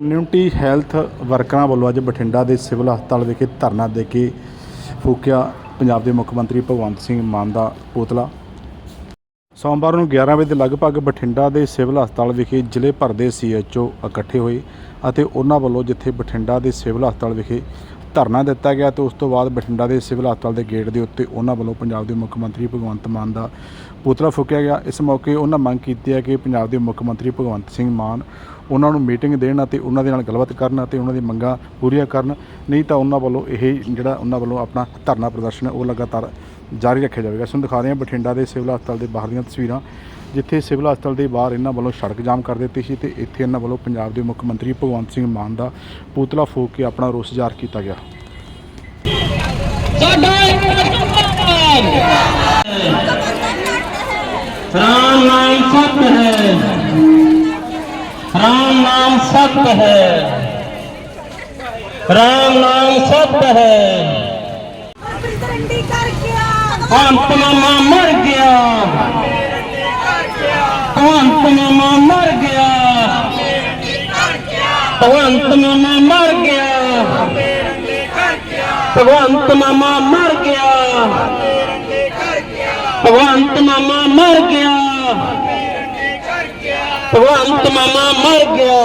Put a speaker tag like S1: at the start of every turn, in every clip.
S1: Community health ਵਰਕਰਾਂ ਵੱਲੋਂ ਅੱਜ ਬਠਿੰਡਾ ਦੇ ਸਿਵਲ ਹਸਪਤਾਲ ਵਿਖੇ ਧਰਨਾ ਦੇ ਕੇ ਫੂਕਿਆ ਪੰਜਾਬ ਦੇ ਮੁੱਖ ਮੰਤਰੀ ਭਗਵੰਤ ਸਿੰਘ ਮਾਨ ਦਾ ਪੁਤਲਾ। ਸੋਮਵਾਰ ਨੂੰ 11 ਵਜੇ ਦੇ ਲਗਭਗ ਬਠਿੰਡਾ ਦੇ ਸਿਵਲ ਹਸਪਤਾਲ ਵਿਖੇ ਜ਼ਿਲ੍ਹੇ ਭਰ ਦੇ ਸੀਐਚਓ ਇਕੱਠੇ ਹੋਏ ਅਤੇ ਉਹਨਾਂ ਵੱਲੋਂ ਜਿੱਥੇ ਬਠਿੰਡਾ ਦੇ ਸਿਵਲ ਹਸਪਤਾਲ ਵਿਖੇ ਧਰਨਾ ਦਿੱਤਾ ਗਿਆ ਤੇ ਉਸ ਤੋਂ ਬਾਅਦ ਬਠਿੰਡਾ ਦੇ ਸਿਵਲ ਹਸਪਤਾਲ ਦੇ ਗੇਟ ਦੇ ਉੱਤੇ ਉਹਨਾਂ ਵੱਲੋਂ ਪੰਜਾਬ ਦੇ ਮੁੱਖ ਮੰਤਰੀ ਭਗਵੰਤ ਮਾਨ ਦਾ ਪੁਤਲਾ ਫੂਕਿਆ ਗਿਆ। ਇਸ ਮੌਕੇ ਉਹਨਾਂ ਮੰਗ ਕੀਤੀ ਹੈ ਕਿ ਪੰਜਾਬ ਦੇ ਮੁੱਖ ਮੰਤਰੀ ਭਗਵੰਤ ਸਿੰਘ ਮਾਨ ਉਹਨਾਂ ਨੂੰ ਮੀਟਿੰਗ ਦੇਣ ਅਤੇ ਉਹਨਾਂ ਦੇ ਨਾਲ ਗੱਲਬਾਤ ਕਰਨ ਅਤੇ ਉਹਨਾਂ ਦੀ ਮੰਗਾਂ ਪੂਰੀਆਂ ਕਰਨ। ਨਹੀਂ ਤਾਂ ਉਹਨਾਂ ਵੱਲੋਂ ਇਹ ਜਿਹੜਾ ਉਹਨਾਂ ਵੱਲੋਂ ਆਪਣਾ ਧਰਨਾ ਪ੍ਰਦਰਸ਼ਨ ਹੈ, ਉਹ ਲਗਾਤਾਰ ਜਾਰੀ ਰੱਖਿਆ ਜਾਵੇਗਾ। ਸਾਨੂੰ ਦਿਖਾ ਰਹੇ ਹਾਂ ਬਠਿੰਡਾ ਦੇ ਸਿਵਲ ਹਸਪਤਾਲ ਦੇ ਬਾਹਰ ਦੀਆਂ ਤਸਵੀਰਾਂ। ਜਿੱਥੇ ਸਿਵਲ ਹਸਪਤਾਲ ਦੇ ਬਾਹਰ ਇਹਨਾਂ ਵੱਲੋਂ ਸੜਕ ਜਾਮ ਕਰ ਦਿੱਤੀ ਸੀ ਤੇ ਇੱਥੇ ਇਹਨਾਂ ਵੱਲੋਂ ਪੰਜਾਬ ਦੇ ਮੁੱਖ ਮੰਤਰੀ ਭਗਵੰਤ ਸਿੰਘ ਮਾਨ ਦਾ ਪੂਤਲਾ ਫੂਕ ਕੇ ਆਪਣਾ ਰੋਸ ਜ਼ਾਹਰ ਕੀਤਾ ਗਿਆ।
S2: ਰਾਮ ਨਾਮ ਮਰ ਗਿਆ। ਭਗਵੰਤ ਮਾਮਾ ਮਰ ਗਿਆ। ਭਗਵੰਤ ਮਾਮਾ ਮਰ ਗਿਆ। ਭਗਵੰਤ ਮਾਮਾ ਮਰ ਗਿਆ। ਭਗਵੰਤ ਮਾਮਾ ਮਰ ਗਿਆ। ਭਗਵੰਤ ਮਾਮਾ ਮਰ ਗਿਆ।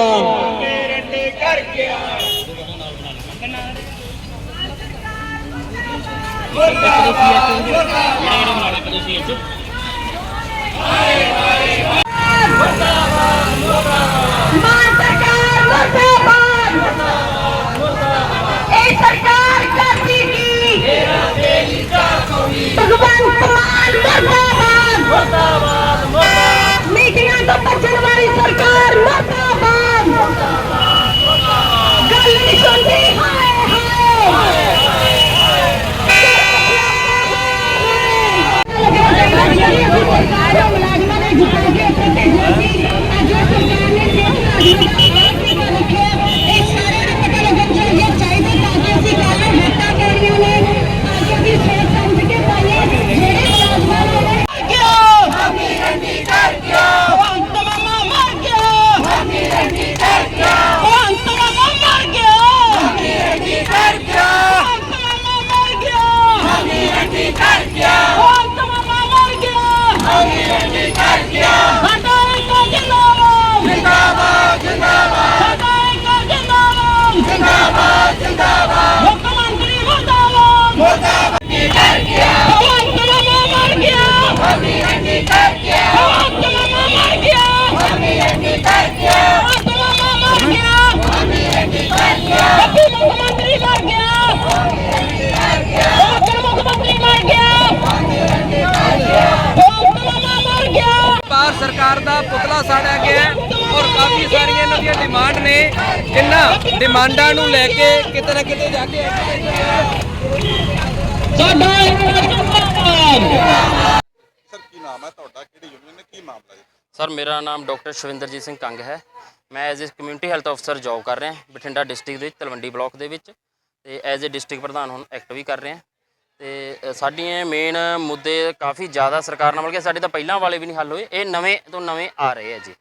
S3: ਮਾਂ ਮੁਰਦਾਬਾਦ ਇਹ ਸਰਕਾਰ ਕਰਦੀ ਕੀ ਭਗਵੰਤ ਮਾਨ ਮੁਰਦਾਬਾਦ ਮੁਰਦਾਬਾਦ ਮੀਟਿੰਗਾਂ ਤੋਂ ਭੱਜਣ ਵਾਲੀ ਸਰਕਾਰ ਮੁਰਦਾਬਾਦ ਗੱਲ ਨਹੀਂ ਸੁਣਦੀ ਹਾਏ ਹਾਏ ਮੁਲਾਜ਼ਮਾਂ ਨੇ ਜਿੱਤਾਂ ਕੇ ਇੱਥੇ ਭੇਜਿਆ ਸੀ ਅੱਜ ਉਹ ਸਰਕਾਰ ਨੇ ਸਿਹਤ ਮੁਲਾਜ਼ਮਾਂ ਨੂੰ ਰੱਖਿਆ ਇਹ ਸਾਰਿਆਂ ਨੂੰ ਪਤਾ ਲੱਗਣ ਚਾਹੀਦਾ ਚਾਹੀਦਾ ਤਾਂ ਕਿ ਅਸੀਂ ਕੱਲ੍ਹ ਨੂੰ ਵੋਟਾਂ ਪੈਣੀਆਂ ਨੇ ਤਾਂ ਕਿ ਅਸੀਂ ਸੋਚ ਸਮਝ ਕੇ ਪਾਈਏ ਜਿਹੜੇ ਮੁਲਾਜ਼ਮਾਂ ਨੂੰ ਉਹਨੇ
S2: ਹਾਮੀ ਰੰਡੀ ਕਰ ਗਿਆ ਭਗਵੰਤ ਮਾਮਾ ਮਰ ਗਿਆ ਹਾਮੀ ਰੰਡੀ ਕਰ ਗਿਆ ਭਗਵੰਤ ਮਾਮਾ ਮਰ ਗਿਆ ਹਾਮੀ ਰੰਡੀ ਕਰ ਗਿਆ ਭਗਵੰਤ ਮਾਮਾ ਮਰ ਗਿਆ ਹਾਮੀ ਰੰਡੀ ਕਰ ਗਿਆ ਭਗਵੰਤ ਮਾਮਾ ਮਰ ਗਿਆ ਹਾਮੀ ਰੰਡੀ ਕਰ ਗਿਆ ਸਾਡਾ ਇੱਕ ਜਿੰਦਾਬਾਦ ਜਿੰਦਾਬਾਦ ਜਿੰਦਾਬਾਦ ਸਾਡਾ ਇੱਕ ਜਿੰਦਾਬਾਦ ਜਿੰਦਾਬਾਦ ਜਿੰਦਾਬਾਦ ਮੁੱਖ ਮੰਤਰੀ ਮੁਰਦਾਬਾਦ ਮੁਰਦਾਬਾਦ ਕਰ ਗਿਆ ਭਗਵੰਤ ਮਾਮਾ ਮਰ ਗਿਆ ਹਾਮੀ ਰੰਡੀ ਕਰ ਗਿਆ ਭਗਵੰਤ ਮਾਮਾ ਮਰ ਗਿਆ ਹਾਮੀ ਰੰਡੀ ਕਰ ਗਿਆ ਭਗਵੰਤ ਮਾਮਾ ਮਰ ਗਿਆ ਹਾਮੀ ਰੰਡੀ ਕਰ ਗਿਆ ਬੱਬੀ ਮੁੱਖ ਮੰਤਰੀ ਮਰ ਗਿਆ ਹਾਮੀ ਰੰਡੀ ਕਰ ਗਿਆ ਭਗਵੰਤ ਮੁੱਖ ਮੰਤਰੀ ਮਰ ਗਿਆ ਹਾਮੀ ਰੰਡੀ ਕਰ ਗਿਆ ਭਗਵੰਤ ਮਾਮਾ ਮਰ ਗਿਆ
S4: ਭਾਰਤ ਸਰਕਾਰ ਦਾ ਸਾੜਿਆ ਗਿਆ ਹੈ ਔਰ ਕਾਫੀ ਸਾਰੀਆਂ ਇਹਨਾਂ ਦੀਆਂ ਡਿਮਾਂਡ ਨੇ। ਇਹਨਾਂ ਡਿਮਾਂਡਾਂ ਨੂੰ ਲੈ ਕੇ ਕਿਤੇ ਨਾ ਕਿਤੇ ਜਾ ਕੇ
S2: ਸਾਡਾ ਇੱਕ ਜਿੰਦਾਬਾਦ
S5: ਸਰ ਕੀ ਨਾਮ ਹੈ ਤੁਹਾਡਾ? ਕਿਹੜੀ ਯੂਨੀਅਨ ਹੈ ਕੀ ਮਾਮਲਾ ਜੀ?
S6: ਸਰ ਮੇਰਾ ਨਾਮ ਡਾਕਟਰ ਸ਼ਵਿੰਦਰਜੀਤ ਸਿੰਘ ਕੰਗ ਹੈ। ਮੈਂ ਐਜ਼ ਅ ਕਮਿਊਨਿਟੀ ਹੈਲਥ ਅਫਸਰ ਜੌਬ ਕਰ ਰਿਹਾ ਬਠਿੰਡਾ ਡਿਸਟ੍ਰਿਕਟ ਦੇ ਵਿੱਚ ਤਲਵੰਡੀ ਬਲਾਕ ਦੇ ਵਿੱਚ ਤੇ ਐਜ਼ ਅ ਡਿਸਟ੍ਰਿਕਟ ਪ੍ਰਧਾਨ ਹੁਣ ਐਕਟ ਵੀ ਕਰ ਰਿਹਾ ਤੇ ਸਾਡੀਆਂ ਮੇਨ ਮੁੱਦੇ ਕਾਫੀ ਜ਼ਿਆਦਾ ਸਰਕਾਰ ਨਾਲ ਮਿਲ ਕੇ ਸਾਡੇ ਤਾਂ ਪਹਿਲਾਂ ਵਾਲੇ ਵੀ ਨਹੀਂ ਹੱਲ ਹੋਏ। ਇਹ ਨਵੇਂ ਤੋਂ ਨਵੇਂ ਆ ਰਹੇ ਆ ਜੀ।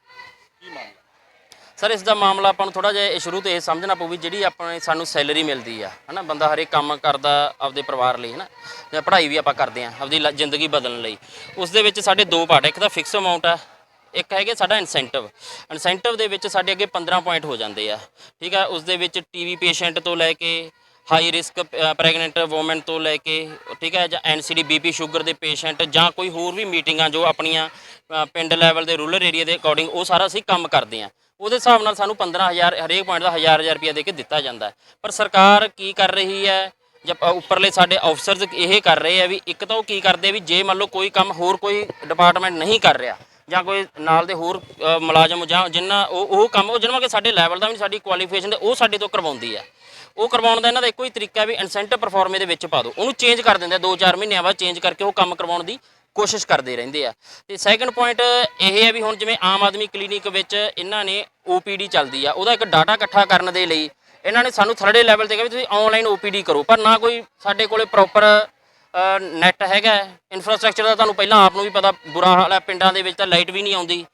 S6: ਸਰ, ਇਸ ਦਾ ਮਾਮਲਾ ਆਪਾਂ ਨੂੰ ਥੋੜਾ ਜਿਹਾ ਇਹ ਸ਼ੁਰੂ ਤੋਂ ਇਹ ਸਮਝਣਾ ਪਊ ਵੀ ਜਿਹੜੀ ਆਪਣੇ ਸਾਨੂੰ ਸੈਲਰੀ ਮਿਲਦੀ ਆ, ਹਨਾ, ਬੰਦਾ ਹਰੇਕ ਕੰਮ ਕਰਦਾ ਆਪਦੇ ਪਰਿਵਾਰ ਲਈ, ਹਨਾ, ਜਾਂ ਪੜ੍ਹਾਈ ਵੀ ਆਪਾਂ ਕਰਦੇ ਆ, ਆਪਦੀ ਲ- ਜ਼ਿੰਦਗੀ ਬਦਲਣ ਲਈ। ਉਸ ਦੇ ਵਿੱਚ ਸਾਡੇ ਦੋ ਪਾਰਟ ਇੱਕ ਤਾਂ ਫਿਕਸ ਅਮਾਉਂਟ ਆ, ਇੱਕ ਹੈਗੇ ਸਾਡਾ ਇਨਸੈਂਟਿਵ ਇਨਸੈਂਟਿਵ ਦੇ ਵਿੱਚ ਸਾਡੇ ਅੱਗੇ 15 ਪੁਆਇੰਟ ਹੋ ਜਾਂਦੇ ਆ, ਠੀਕ ਆ, ਉਸ ਦੇ ਵਿੱਚ ਟੀਵੀ ਪੇਸ਼ੈਂਟ ਤੋਂ ਲੈ ਕੇ ਹਾਈ ਰਿਸਕ ਪ੍ਰੈਗਨੈਂਟ ਔਮਨ ਤੋਂ ਲੈ ਕੇ, ਠੀਕ ਹੈ, ਜਾਂ ਐਨਸੀਡੀ ਬੀਪੀ ਸ਼ੂਗਰ ਦੇ ਪੇਸ਼ੈਂਟ ਜਾਂ ਕੋਈ ਹੋਰ ਵੀ ਮੀਟਿੰਗਾਂ ਜੋ ਆਪਣੀਆਂ ਪਿੰਡ ਲੈਵਲ ਦੇ ਰੂਰਲ ਏਰੀਆ ਦੇ ਅਕੋਰਡਿੰਗ ਉਹ ਸਾਰਾ ਅਸੀਂ ਕੰਮ ਕਰਦੇ ਆ ਉਹਦੇ ਹਿਸਾਬ ਨਾਲ ਸਾਨੂੰ 15000 ਹਰੇਕ ਪੁਆਇੰਟ ਦਾ 1000 1000 ਰੁਪਏ ਦੇ ਕੇ ਦਿੱਤਾ ਜਾਂਦਾ ਪਰ ਸਰਕਾਰ ਕੀ ਕਰ ਰਹੀ ਹੈ? ਜਦ ਉੱਪਰਲੇ ਸਾਡੇ ਅਫਸਰਸ ਇਹ ਕਰ ਰਹੇ ਆ ਵੀ ਇੱਕ ਤਾਂ ਉਹ ਕੀ ਕਰਦੇ ਵੀ ਜੇ ਮੰਨ ਲਓ ਕੋਈ ਕੰਮ ਹੋਰ ਕੋਈ ਡਿਪਾਰਟਮੈਂਟ ਨਹੀਂ ਕਰ ਰਿਹਾ, ਜਾਂ ਕੋਈ ਨਾਲ ਦੇ ਹੋਰ ਮੁਲਾਜ਼ਮ ਜਾਂ ਜਿੰਨਾ ਉਹ ਉਹ ਕੰਮ ਉਹ ਜਿਹਨਾਂ ਕਿ ਸਾਡੇ ਲੈਵਲ ਦਾ ਵੀ ਸਾਡੀ ਕੁਆਲੀਫਿਕੇਸ਼ਨ ਦੇ ਉਹ ਸਾਡੇ ਤੋਂ ਕਰਵਾਉਂਦੀ ਆ ਉਹ ਕਰਵਾਉਣ ਦਾ ਇਹਨਾਂ ਦਾ ਇੱਕੋ ਹੀ ਤਰੀਕਾ ਵੀ ਇਨਸੈਂਟਿਵ ਪਰਫਾਰਮੇ ਦੇ ਵਿੱਚ ਪਾ ਦਿਓ। ਉਹਨੂੰ ਚੇਂਜ ਕਰ ਦਿੰਦੇ ਆ 2-4 ਮਹੀਨਿਆਂ ਬਾਅਦ ਚੇਂਜ ਕਰਕੇ ਉਹ ਕੰਮ ਕਰਵਾਉਣ ਦੀ ਕੋਸ਼ਿਸ਼ ਕਰਦੇ ਰਹਿੰਦੇ ਆ। ਤੇ ਸੈਕੰਡ ਪੁਆਇੰਟ ਇਹ ਹੈ ਵੀ ਹੁਣ ਜਿਵੇਂ ਆਮ ਆਦਮੀ ਕਲੀਨਿਕ ਵਿੱਚ ਇਹਨਾਂ ਨੇ OPD ਚੱਲਦੀ ਆ, ਉਹਦਾ ਇੱਕ ਡਾਟਾ ਇਕੱਠਾ ਕਰਨ ਦੇ ਲਈ ਇਹਨਾਂ ਨੇ ਸਾਨੂੰ ਥਰਡੇ ਲੈਵਲ ਤੇ ਕਿਹਾ ਵੀ ਤੁਸੀਂ ਆਨਲਾਈਨ OPD ਕਰੋ, ਪਰ ਨਾ ਕੋਈ ਸਾਡੇ ਕੋਲੇ ਪ੍ਰੋਪਰ ਨੈਟ ਹੈਗਾ ਇਨਫਰਾਸਟ੍ਰਕਚਰ ਦਾ ਤੁਹਾਨੂੰ ਪਹਿਲਾਂ ਆਪ ਨੂੰ ਵੀ ਪਤਾ, ਬੁਰਾ ਹਾਲ ਹੈ, ਪਿੰਡਾਂ ਦੇ ਵਿੱਚ ਤਾਂ ਲਾਈਟ ਵੀ ਨਹੀਂ ਆਉਂਦੀ।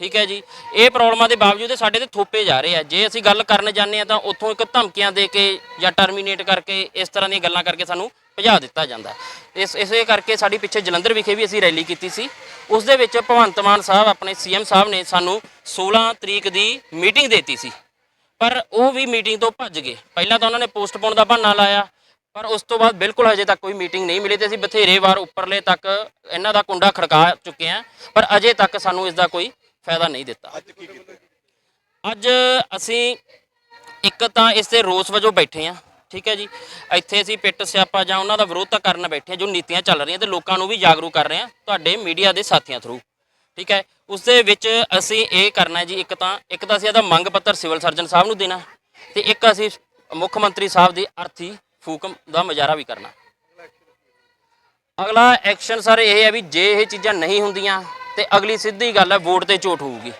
S6: ਠੀਕ ਹੈ ਜੀ? ਇਹ ਪ੍ਰੋਬਲਮਾਂ ਦੇ ਬਾਵਜੂਦ ਇਹ ਸਾਡੇ ਤੇ ਥੋਪੇ ਜਾ ਰਹੇ ਆ। ਜੇ ਅਸੀਂ ਗੱਲ ਕਰਨ ਜਾਂਦੇ ਆ ਤਾਂ ਉੱਥੋਂ ਇੱਕ ਧਮਕੀਆਂ ਦੇ ਕੇ ਜਾਂ ਟਰਮੀਨੇਟ ਕਰਕੇ ਇਸ ਤਰ੍ਹਾਂ ਦੀਆਂ ਗੱਲਾਂ ਕਰਕੇ ਸਾਨੂੰ ਭਜਾ ਦਿੱਤਾ ਜਾਂਦਾ ਇਸ, ਇਸੇ ਕਰਕੇ ਸਾਡੀ ਪਿੱਛੇ ਜਲੰਧਰ ਵਿਖੇ ਵੀ ਅਸੀਂ ਰੈਲੀ ਕੀਤੀ ਸੀ। ਉਸ ਦੇ ਵਿੱਚ ਭਗਵੰਤ ਮਾਨ ਸਾਹਿਬ, ਆਪਣੇ ਸੀਐਮ ਸਾਹਿਬ ਨੇ ਸਾਨੂੰ 16 ਤਰੀਕ ਦੀ ਮੀਟਿੰਗ ਦਿੱਤੀ ਸੀ। ਪਰ ਉਹ ਵੀ ਮੀਟਿੰਗ ਤੋਂ ਭੱਜ ਗਏ। ਪਹਿਲਾਂ ਤਾਂ ਉਹਨਾਂ ਨੇ ਪੋਸਟਪੋਨ ਦਾ ਬਹਾਨਾ ਲਾਇਆ, ਪਰ ਉਸ ਤੋਂ ਬਾਅਦ ਬਿਲਕੁਲ ਹਜੇ ਤੱਕ ਕੋਈ ਮੀਟਿੰਗ ਨਹੀਂ ਮਿਲੀ ਤੇ ਅਸੀਂ ਬਥੇਰੇ ਵਾਰ ਉੱਪਰਲੇ ਤੱਕ ਇਹਨਾਂ ਦਾ ਕੁੰਡਾ ਖੜਕਾ ਚੁੱਕੇ ਹਾਂ, ਪਰ ਅਜੇ ਤੱਕ ਸਾਨੂੰ ਇਸ ਦਾ ਕੋਈ ਫਾਇਦਾ ਨਹੀਂ ਦਿੱਤਾ।
S5: ਅੱਜ ਕੀ ਕੀਤਾ
S6: ਅੱਜ ਅਸੀਂ ਇੱਕ ਤਾਂ ਇਸ ਤੇ ਰੋਸ ਵਜੋਂ ਬੈਠੇ ਹਾਂ ਠੀਕ ਹੈ ਜੀ। ਇੱਥੇ ਅਸੀਂ ਪਿੱਟ ਸਿਆਪਾ ਜਾਂ ਉਹਨਾਂ ਦਾ ਵਿਰੋਧ ਤਾਂ ਕਰਨ ਬੈਠੇ ਹਾਂ ਜੋ ਨੀਤੀਆਂ ਚੱਲ ਰਹੀਆਂ ਤੇ ਲੋਕਾਂ ਨੂੰ ਵੀ ਜਾਗਰੂਕ ਕਰ ਰਹੇ ਹਾਂ ਤੁਹਾਡੇ ਮੀਡੀਆ ਦੇ ਸਾਥੀਆਂ ਥਰੂ ਠੀਕ ਹੈ। ਉਸ ਦੇ ਵਿੱਚ ਅਸੀਂ ਇਹ ਕਰਨਾ ਜੀ ਇੱਕ ਤਾਂ ਇੱਕ ਤਾਂ ਅਸੀਂ ਇਹਦਾ ਮੰਗ ਪੱਤਰ ਸਿਵਲ ਸਰਜਨ ਸਾਹਿਬ ਨੂੰ ਦੇਣਾ ਤੇ ਇੱਕ ਅਸੀਂ ਮੁੱਖ ਮੰਤਰੀ ਸਾਹਿਬ ਦੀ ਅਰਥੀ ਫੂਕ ਦਾ ਮੁਜ਼ਾਹਰਾ ਵੀ ਕਰਨਾ। ਅਗਲਾ ਐਕਸ਼ਨ ਸਰ ਇਹ ਹੈ ਵੀ ਜੇ ਇਹ ਚੀਜ਼ਾਂ ਨਹੀਂ ਹੁੰਦੀਆਂ ਤੇ ਅਗਲੀ ਸਿੱਧੀ ਗੱਲ ਹੈ, ਵੋਟ ਤੇ ਚੋਟ ਹੋਊਗੀ।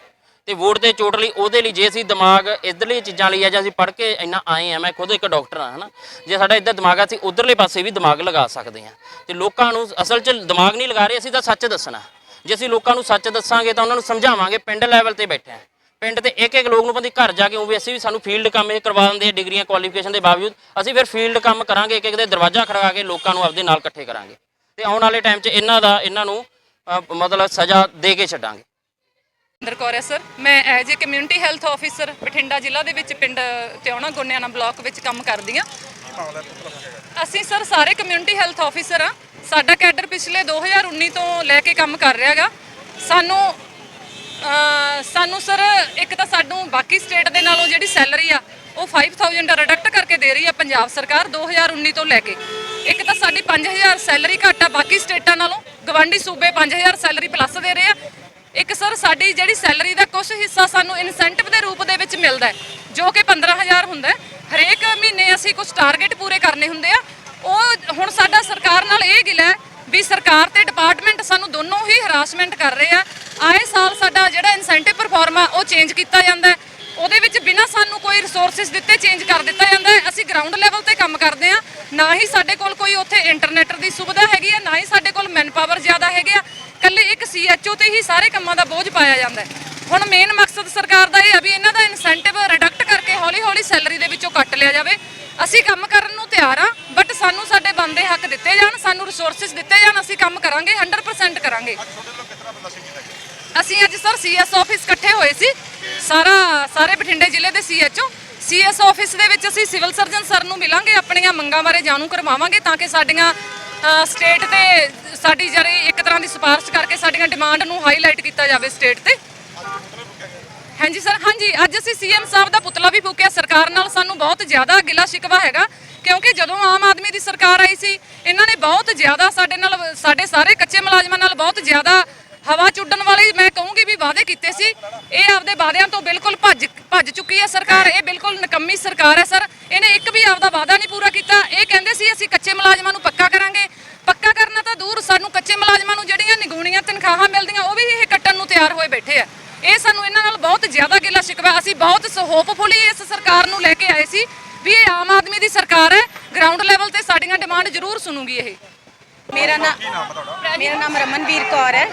S6: ਤੇ ਵੋਟ ਤੇ ਚੋਟ ਲਈ ਉਹਦੇ ਲਈ ਜੇ ਅਸੀਂ ਦਿਮਾਗ ਇਧਰਲੀ ਚੀਜ਼ਾਂ ਲਈ ਆ ਜਾਂ ਅਸੀਂ ਪੜ੍ਹ ਕੇ ਇੰਨਾ ਆਏ ਆ, ਮੈਂ ਖੁਦ ਇੱਕ ਡਾਕਟਰ ਆ ਹਨਾ। ਜੇ ਸਾਡਾ ਇੱਧਰ ਦਿਮਾਗ ਆ, ਅਸੀਂ ਉਧਰਲੇ ਪਾਸੇ ਵੀ ਦਿਮਾਗ ਲਗਾ ਸਕਦੇ ਆ ਤੇ ਲੋਕਾਂ ਨੂੰ ਅਸਲ 'ਚ ਦਿਮਾਗ ਨਹੀਂ ਲਗਾ ਰਹੇ, ਅਸੀਂ ਤਾਂ ਸੱਚ ਦੱਸਣਾ। ਜੇ ਅਸੀਂ ਲੋਕਾਂ ਨੂੰ ਸੱਚ ਦੱਸਾਂਗੇ ਤਾਂ ਉਹਨਾਂ ਨੂੰ ਸਮਝਾਵਾਂਗੇ, ਪਿੰਡ ਲੈਵਲ ਤੇ ਬੈਠੇ ਆ। ਪਿੰਡ ਤੇ ਇੱਕ ਇੱਕ ਲੋਕ ਨੂੰ ਬੰਦੀ ਘਰ ਜਾ ਕੇ ਉਹ ਵੀ ਅਸੀਂ ਵੀ ਸਾਨੂੰ ਫੀਲਡ ਕੰਮ ਇਹ ਕਰਵਾ ਦਿੰਦੇ ਆ ਡਿਗਰੀਆਂ ਕੁਆਲੀਫਿਕੇਸ਼ਨ ਦੇ ਬਾਵਜੂਦ ਅਸੀਂ ਫਿਰ ਫੀਲਡ ਕੰਮ ਕਰਾਂਗੇ ਇੱਕ ਇੱਕ ਦੇ ਦਰਵਾਜ਼ਾ ਖੜਕਾ ਕੇ ਲੋਕਾਂ ਨੂੰ ਆਪਦੇ ਨਾਲ ਇਕੱਠੇ ਕਰਾਂਗੇ। ਤੇ ਆਉਣ ਵਾਲੇ ਟਾਈਮ 'ਚ ਇਹਨਾਂ ਦਾ, ਇਹਨਾਂ ਨੂੰ ਮਤਲਬ ਸਜ਼ਾ ਦੇ ਕੇ ਛੱਡਾਂਗੇ।
S7: ਇੰਦਰ ਕੌਰ ਸਰ। ਮੈਂ as a community health officer Bathinda ਜ਼ਿਲ੍ਹਾ ਦੇ ਵਿੱਚ ਪਿੰਡ ਤਿਉਣਾ ਗੋਨਿਆਣਾ ਬਲਾਕ ਵਿੱਚ ਕੰਮ ਕਰਦੀ ਹਾਂ। ਅਸੀਂ ਸਰ ਸਾਰੇ ਕਮਿਊਨਿਟੀ ਹੈਲਥ ਆਫੀਸਰ ਆ ਸਾਡਾ ਕੈਡਰ ਪਿਛਲੇ 2019 ਤੋਂ ਲੈ ਕੇ ਕੰਮ ਕਰ ਰਿਹਾਗਾ ਸਾਨੂੰ ਸਾਨੂੰ ਸਰ ਇੱਕ ਤਾਂ ਸਾਨੂੰ ਬਾਕੀ ਸਟੇਟ ਦੇ ਨਾਲੋਂ ਜਿਹੜੀ ਸੈਲਰੀ ਆ, ਉਹ 5000 ਰਿਡਕਟ ਕਰਕੇ ਦੇ ਰਹੀ ਆ ਪੰਜਾਬ ਸਰਕਾਰ 2019 ਤੋਂ ਲੈ ਕੇ। ਇੱਕ ਤਾਂ ਸਾਡੀ 5000 ਸੈਲਰੀ ਘੱਟ ਆ, ਬਾਕੀ ਸਟੇਟਾਂ ਨਾਲੋਂ ਗਵਾਂਢੀ ਸੂਬੇ 5000 ਸੈਲਰੀ ਪਲੱਸ ਦੇ ਰਹੇ ਆ। ਇੱਕ ਸਰ ਸਾਡੀ ਜਿਹੜੀ ਸੈਲਰੀ ਦਾ ਕੁਝ ਹਿੱਸਾ ਸਾਨੂੰ ਇਨਸੈਂਟਿਵ ਦੇ ਰੂਪ ਦੇ ਵਿੱਚ ਮਿਲਦਾ ਜੋ ਕਿ 15000 ਹੁੰਦਾ ਹਰੇਕ ਮਹੀਨੇ ਅਸੀਂ ਕੁਝ ਟਾਰਗੇਟ ਪੂਰੇ ਕਰਨੇ ਹੁੰਦੇ ਆ। ਉਹ ਹੁਣ ਸਾਡਾ ਸਰਕਾਰ ਨਾਲ ਇਹ ਗਿਲਾ ਵੀ ਸਰਕਾਰ ਤੇ ਡਿਪਾਰਟਮੈਂਟ ਸਾਨੂੰ ਦੋਨੋਂ ਹੀ ਹਰਾਸਮੈਂਟ ਕਰ ਰਹੇ ਆ। ਆਏ ਸਾਲ ਸਾਡਾ ਜਿਹੜਾ ਇਨਸੈਂਟਿਵ ਪਰਫਾਰਮਾ ਉਹ ਚੇਂਜ ਕੀਤਾ ਜਾਂਦਾ ਹੈ। ਉਹਦੇ ਵਿੱਚ ਬਿਨਾਂ ਸਾਨੂੰ ਕੋਈ ਰਿਸੋਰਸਸ ਦਿੱਤੇ ਚੇਂਜ ਕਰ ਦਿੱਤਾ ਜਾਂਦਾ ਹੈ। ਅਸੀਂ ਗਰਾਊਂਡ ਲੈਵਲ ਤੇ ਕੰਮ ਕਰਦੇ ਆ ਨਾ ਹੀ ਸਾਡੇ ਕੋਲ ਕੋਈ ਉੱਥੇ ਇੰਟਰਨੈਟ ਦੀ ਸੁਵਿਧਾ ਹੈਗੀ ਆ ਨਾ ਹੀ ਸਾਡੇ ਕੋਲ ਮੈਨਪਾਵਰ ਜ਼ਿਆਦਾ ਹੈਗੇ ਆ। ਕੱਲੇ ਇੱਕ ਸੀਐਚਓ ਤੇ ਹੀ ਸਾਰੇ ਕੰਮਾਂ ਦਾ ਬੋਝ ਪਾਇਆ ਜਾਂਦਾ ਹੈ। ਹੁਣ ਮੇਨ ਮਕਸਦ ਸਰਕਾਰ ਦਾ ਇਹ ਆ ਵੀ ਇਹਨਾਂ ਦਾ ਇਨਸੈਂਟਿਵ ਰਿਡਕਟ ਕਰਕੇ ਹੌਲੀ-ਹੌਲੀ ਸੈਲਰੀ ਦੇ ਵਿੱਚੋਂ ਕੱਟ ਲਿਆ ਜਾਵੇ। ਅਸੀਂ ਕੰਮ ਕਰਨ ਨੂੰ ਤਿਆਰ ਆ ਬਟ ਸਾਨੂੰ ਸਾਡੇ ਬੰਦੇ ਹੱਕ ਦਿੱਤੇ ਜਾਣ ਸਾਨੂੰ ਰਿਸੋਰਸਸ ਦਿੱਤੇ ਜਾਣ ਅਸੀਂ ਕੰਮ ਕਰਾਂਗੇ 100% ਕਰਾਂਗੇ। ਅਸੀਂ ਅੱਜ ਸਰ ਸੀਐਸ ਆਫਿਸ ਇਕੱਠੇ ਹੋਏ ਸੀ। ਸਾਰਾ ਸਾਰੇ ਬਠਿੰਡੇ ਜ਼ਿਲ੍ਹੇ ਦੇ ਸੀਐਚਓ ਸੀਐਸ ਆਫਿਸ ਦੇ ਵਿੱਚ ਅਸੀਂ ਸਿਵਲ ਸਰਜਨ ਸਰ ਨੂੰ ਮਿਲਾਂਗੇ, ਆਪਣੀਆਂ ਮੰਗਾਂ ਬਾਰੇ ਜਾਣੂ ਕਰਵਾਵਾਂਗੇ ਤਾਂ ਕਿ ਸਾਡੀਆਂ ਸਟੇਟ ਤੇ ਸਾਡੀ ਜਿਹੜੀ ਇੱਕ ਤਰ੍ਹਾਂ ਦੀ ਸਿਫਾਰਿਸ਼ ਕਰਕੇ ਸਾਡੀਆਂ ਡਿਮਾਂਡ ਨੂੰ ਹਾਈਲਾਈਟ ਕੀਤਾ ਜਾਵੇ ਸਟੇਟ ਤੇ। ਹਾਂਜੀ ਸਰ ਹਾਂਜੀ, ਅੱਜ ਅਸੀਂ ਸੀਐਮ ਸਾਹਿਬ ਦਾ ਪੁਤਲਾ ਵੀ ਫੂਕਿਆ। ਸਰਕਾਰ ਨਾਲ ਸਾਨੂੰ ਬਹੁਤ ਜ਼ਿਆਦਾ ਗਿਲਾ ਸ਼ਿਕਵਾ ਹੈਗਾ, ਕਿਉਂਕਿ ਜਦੋਂ ਆਮ ਆਦਮੀ ਦੀ ਸਰਕਾਰ ਆਈ ਸੀ, ਇਹਨਾਂ ਨੇ ਬਹੁਤ ਜ਼ਿਆਦਾ ਸਾਡੇ ਨਾਲ, ਸਾਡੇ ਸਾਰੇ ਕੱਚੇ ਮੁਲਾਜ਼ਮਾਂ ਨਾਲ ਬਹੁਤ ਜ਼ਿਆਦਾ ਹਵਾ ਚੁੱਡਣ ਵਾਲੇ ਮੈਂ ਕਹੂੰਗੀ ਵੀ ਵਾਅਦੇ ਕੀਤੇ ਸੀ। ਇਹ ਆਪਦੇ ਵਾਅਦਿਆਂ ਤੋਂ ਬਿਲਕੁਲ ਭੱਜ ਭੱਜ ਚੁੱਕੀ ਹੈ ਸਰਕਾਰ। ਇਹ ਬਿਲਕੁਲ ਨਕੰਮੀ ਸਰਕਾਰ ਹੈ ਸਰ। ਇਹਨੇ ਇੱਕ ਵੀ ਆਪਦਾ ਵਾਅਦਾ ਨਹੀਂ ਪੂਰਾ ਕੀਤਾ। ਇਹ ਕਹਿੰਦੇ ਸੀ, ਅਸੀਂ ਕੱਚੇ ਮੁਲਾਜ਼ਮਾਂ ਨੂੰ ਪੱਕਾ ਕਰਾਂਗੇ। ਪੱਕਾ ਕਰਨਾ ਤਾਂ ਦੂਰ ਸਾਨੂੰ ਕੱਚੇ ਮੁਲਾਜ਼ਮਾਂ ਨੂੰ ਜਿਹੜੀਆਂ ਨਿਗੂਣੀਆਂ ਤਨਖਾਹਾਂ ਮਿਲਦੀਆਂ, ਉਹ ਵੀ ਇਹ ਕੱਟਣ ਨੂੰ ਤਿਆਰ ਹੋਏ ਬੈਠੇ ਆ। ਇਹ ਸਾਨੂੰ ਇਹਨਾਂ ਨਾਲ ਬਹੁਤ ਜ਼ਿਆਦਾ ਗਿਲਾ ਸ਼ਿਕਵਾ। ਅਸੀਂ ਬਹੁਤ ਹੋਪਫੁਲੀ ਇਸ ਸਰਕਾਰ ਨੂੰ ਲੈ ਕੇ ਆਏ ਸੀ ਵੀ ਇਹ ਆਮ ਆਦਮੀ ਦੀ ਸਰਕਾਰ ਹੈ। ਗਰਾਊਂਡ ਲੈਵਲ ਤੇ ਸਾਡੀਆਂ ਡਿਮਾਂਡ ਜ਼ਰੂਰ ਸੁਣੂਗੀ ਇਹ।
S3: ਮੇਰਾ ਨਾਮ ਮੇਰਾ ਨਾਮ ਰਮਨਵੀਰ ਕੌਰ ਹੈ।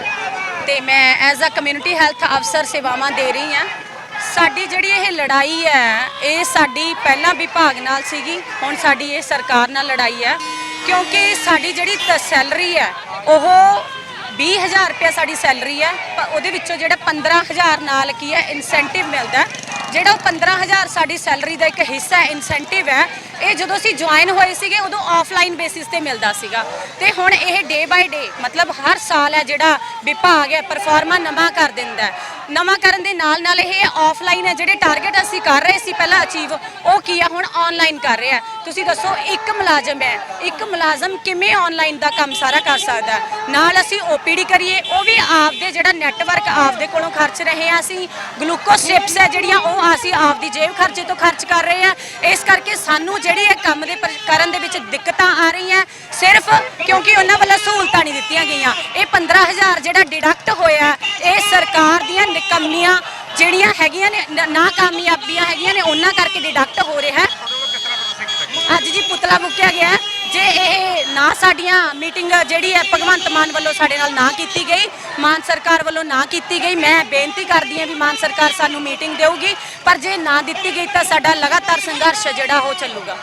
S3: ਤੇ ਮੈਂ ਐਜ਼ ਅ ਕਮਿਊਨਿਟੀ ਹੈਲਥ ਅਫਸਰ ਸੇਵਾਵਾਂ ਦੇ ਰਹੀ ਹਾਂ। ਸਾਡੀ ਜਿਹੜੀ ਇਹ ਲੜਾਈ ਹੈ, ਇਹ ਸਾਡੀ ਪਹਿਲਾਂ ਵਿਭਾਗ ਨਾਲ ਸੀਗੀ, ਹੁਣ ਸਾਡੀ ਇਹ ਸਰਕਾਰ ਨਾਲ ਲੜਾਈ ਹੈ। ਕਿਉਂਕਿ ਸਾਡੀ ਜਿਹੜੀ ਸੈਲਰੀ ਹੈ, ਉਹ 20000 ਰੁਪਏ ਸਾਡੀ ਸੈਲਰੀ ਹੈ, ਪਰ ਉਹਦੇ ਵਿੱਚੋਂ ਜਿਹੜਾ 15000 ਨਾਲ ਕੀ ਹੈ ਇਨਸੈਂਟਿਵ ਮਿਲਦਾ ਜਿਹੜਾ ਉਹ 15000 ਸਾਡੀ ਸੈਲਰੀ ਦਾ ਇੱਕ ਹਿੱਸਾ ਇਨਸੈਂਟਿਵ ਹੈ ਇਹ ਜਦੋਂ ਅਸੀਂ ਜੁਆਇਨ ਹੋਏ ਸੀਗੇ, ਉਦੋਂ ਆਫਲਾਈਨ ਬੇਸਿਸ ਤੇ ਮਿਲਦਾ ਸੀਗਾ। ਤੇ ਹੁਣ ਇਹ ਡੇ ਬਾਈ ਡੇ ਮਤਲਬ ਹਰ ਸਾਲ ਹੈ ਜਿਹੜਾ ਵਿਭਾਗ ਹੈ ਪਰਫਾਰਮਾ ਨਵਾਂ ਕਰ ਦਿੰਦਾ ਨਵਾਂ ਕਰਨ ਦੇ ਨਾਲ ਨਾਲ ਇਹ ਆਫਲਾਈਨ ਹੈ, ਜਿਹੜੇ ਟਾਰਗੇਟ ਅਸੀਂ ਕਰ ਰਹੇ ਸੀ ਪਹਿਲਾਂ ਅਚੀਵ ਉਹ ਕੀ ਆ? ਹੁਣ ਆਨਲਾਈਨ ਕਰ ਰਿਹਾ ਤੁਸੀਂ ਦੱਸੋ, ਇੱਕ ਮੁਲਾਜ਼ਮ ਹੈ, ਇੱਕ ਮੁਲਾਜ਼ਮ ਕਿਵੇਂ ਆਨਲਾਈਨ ਦਾ ਕੰਮ ਸਾਰਾ ਕਰ ਸਕਦਾ ਨਾਲ ਅਸੀਂ ਓਪੀਡੀ ਕਰੀਏ, ਉਹ ਵੀ ਆਪਦੇ ਜਿਹੜਾ ਨੈਟਵਰਕ ਆਪਦੇ ਕੋਲੋਂ ਖਰਚ ਰਹੇ ਆ ਅਸੀਂ। ਗਲੂਕੋਸ ਚਿਪਸ ਹੈ ਜਿਹੜੀਆਂ, ਉਹ ਅਸੀਂ ਆਪਦੀ ਜੇਬ ਖਰਚੇ ਤੋਂ ਖਰਚ ਕਰ ਰਹੇ ਆ ਇਸ ਕਰਕੇ ਸਾਨੂੰ ਜਿਹੜੀ ਇਹ ਕੰਮ ਦੇ ਪਰ- ਕਰਨ ਦੇ ਵਿੱਚ ਦਿੱਕਤਾਂ ਆ ਰਹੀਆਂ, ਸਿਰਫ ਕਿਉਂਕਿ ਉਹਨਾਂ ਵੱਲੋਂ ਸਹੂਲਤਾਂ ਨਹੀਂ ਦਿੱਤੀਆਂ ਗਈਆਂ ਇਹ 15000 ਜਿਹੜਾ ਡਿਡਕਟ ਹੋਇਆ, ਇਹ ਸਰਕਾਰ ਦੀਆਂ ਨਿਕੰਮੀਆਂ ਜਿਹੜੀਆਂ ਹੈਗੀਆਂ ਨੇ, ਨਾ ਨਾਕਾਮਯਾਬੀਆਂ ਹੈਗੀਆਂ ਨੇ, ਉਹਨਾਂ ਕਰਕੇ ਡਿਡਕਟ ਹੋ ਰਿਹਾ ਹੈ ਅੱਜ ਜੀ ਪੁਤਲਾ ਮੁੱਕਿਆ ਗਿਆ ਹੈ। ਜੇ ਇਹ ਨਾ ਸਾਡੀਆਂ ਮੀਟਿੰਗ ਜਿਹੜੀ ਹੈ ਭਗਵੰਤ ਮਾਨ ਵੱਲੋਂ ਸਾਡੇ ਨਾਲ ਨਾ ਕੀਤੀ ਗਈ, ਮਾਨ ਸਰਕਾਰ ਵੱਲੋਂ ਨਾ ਕੀਤੀ ਗਈ, ਮੈਂ ਬੇਨਤੀ ਕਰਦੀ ਹਾਂ ਵੀ ਮਾਨ ਸਰਕਾਰ ਸਾਨੂੰ ਮੀਟਿੰਗ ਦੇਊਗੀ, ਪਰ ਜੇ ਨਾ ਦਿੱਤੀ ਗਈ ਤਾਂ ਸਾਡਾ ਲਗਾਤਾਰ ਸੰਘਰਸ਼ ਜਿਹੜਾ ਉਹ ਚੱਲੂਗਾ।